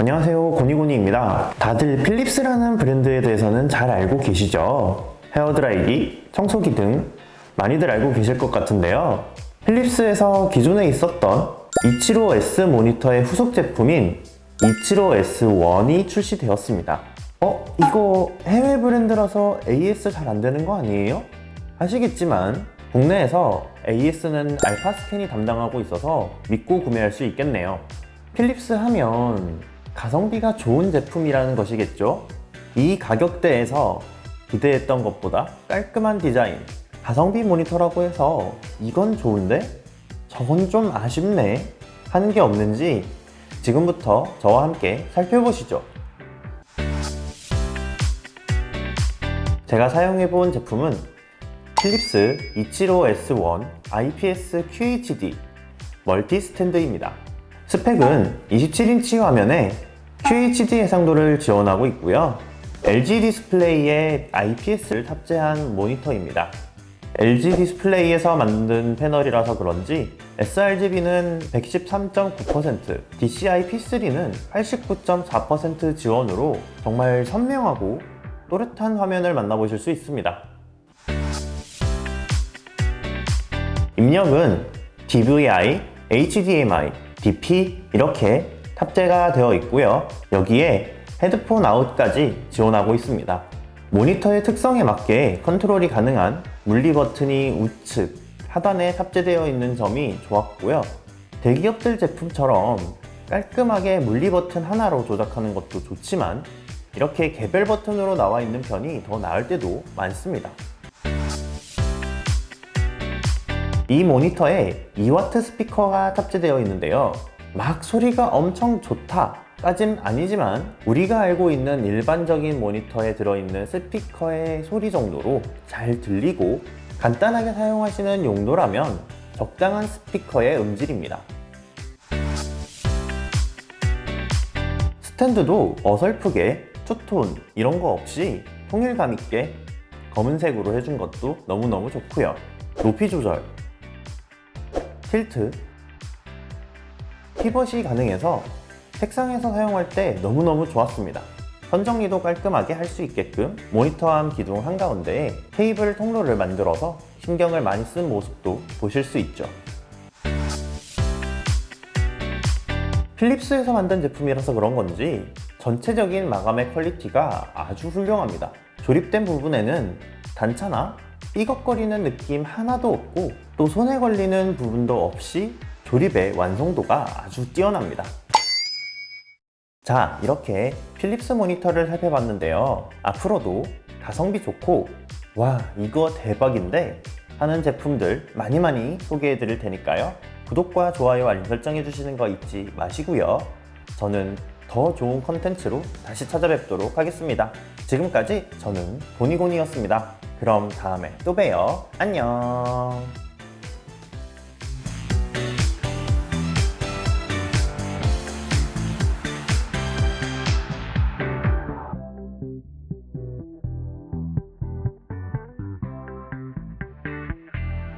안녕하세요 고니고니입니다 다들 필립스라는 브랜드에 대해서는 잘 알고 계시죠? 헤어드라이기, 청소기 등 많이들 알고 계실 것 같은데요 필립스에서 기존에 있었던 275S 모니터의 후속 제품인 275S1이 출시되었습니다 어? 이거 해외 브랜드라서 AS 잘 안 되는 거 아니에요? 아시겠지만 국내에서 AS는 알파 스캔이 담당하고 있어서 믿고 구매할 수 있겠네요. 필립스 하면 가성비가 좋은 제품이라는 것이겠죠? 이 가격대에서 기대했던 것보다 깔끔한 디자인, 가성비 모니터라고 해서 이건 좋은데 저건 좀 아쉽네 하는 게 없는지 지금부터 저와 함께 살펴보시죠. 제가 사용해본 제품은 필립스 275S1 IPS QHD 멀티 스탠드입니다. 스펙은 27인치 화면에 QHD 해상도를 지원하고 있고요. LG 디스플레이에 IPS를 탑재한 모니터입니다. LG 디스플레이에서 만든 패널이라서 그런지 sRGB는 113.9%, DCI-P3는 89.4% 지원으로 정말 선명하고 또렷한 화면을 만나보실 수 있습니다. 입력은 DVI, HDMI, DP 이렇게 탑재가 되어 있고요. 여기에 헤드폰 아웃까지 지원하고 있습니다. 모니터의 특성에 맞게 컨트롤이 가능한 물리 버튼이 우측 하단에 탑재되어 있는 점이 좋았고요. 대기업들 제품처럼 깔끔하게 물리 버튼 하나로 조작하는 것도 좋지만 이렇게 개별 버튼으로 나와 있는 편이 더 나을 때도 많습니다. 이 모니터에 2W 스피커가 탑재되어 있는데요. 막 소리가 엄청 좋다. 까진 아니지만 우리가 알고 있는 일반적인 모니터에 들어있는 스피커의 소리 정도로 잘 들리고 간단하게 사용하시는 용도라면 적당한 스피커의 음질입니다. 스탠드도 어설프게 투톤 이런 거 없이 통일감 있게 검은색으로 해준 것도 너무너무 좋고요. 높이 조절, 틸트, 피벗이 가능해서 책상에서 사용할 때 너무너무 좋았습니다. 선 정리도 깔끔하게 할 수 있게끔 모니터암 기둥 한가운데에 케이블 통로를 만들어서 신경을 많이 쓴 모습도 보실 수 있죠. 필립스에서 만든 제품이라서 그런 건지 전체적인 마감의 퀄리티가 아주 훌륭합니다. 조립된 부분에는 단차나 삐걱거리는 느낌 하나도 없고 또 손에 걸리는 부분도 없이 조립의 완성도가 아주 뛰어납니다. 자, 이렇게 필립스 모니터를 살펴봤는데요. 앞으로도 가성비 좋고, 와, 이거 대박인데? 하는 제품들 많이 많이 소개해 드릴 테니까요. 구독과 좋아요, 알림 설정해 주시는 거 잊지 마시고요. 저는 더 좋은 컨텐츠로 다시 찾아뵙도록 하겠습니다. 지금까지 저는 고니고니였습니다. 그럼 다음에 또 봬요. 안녕.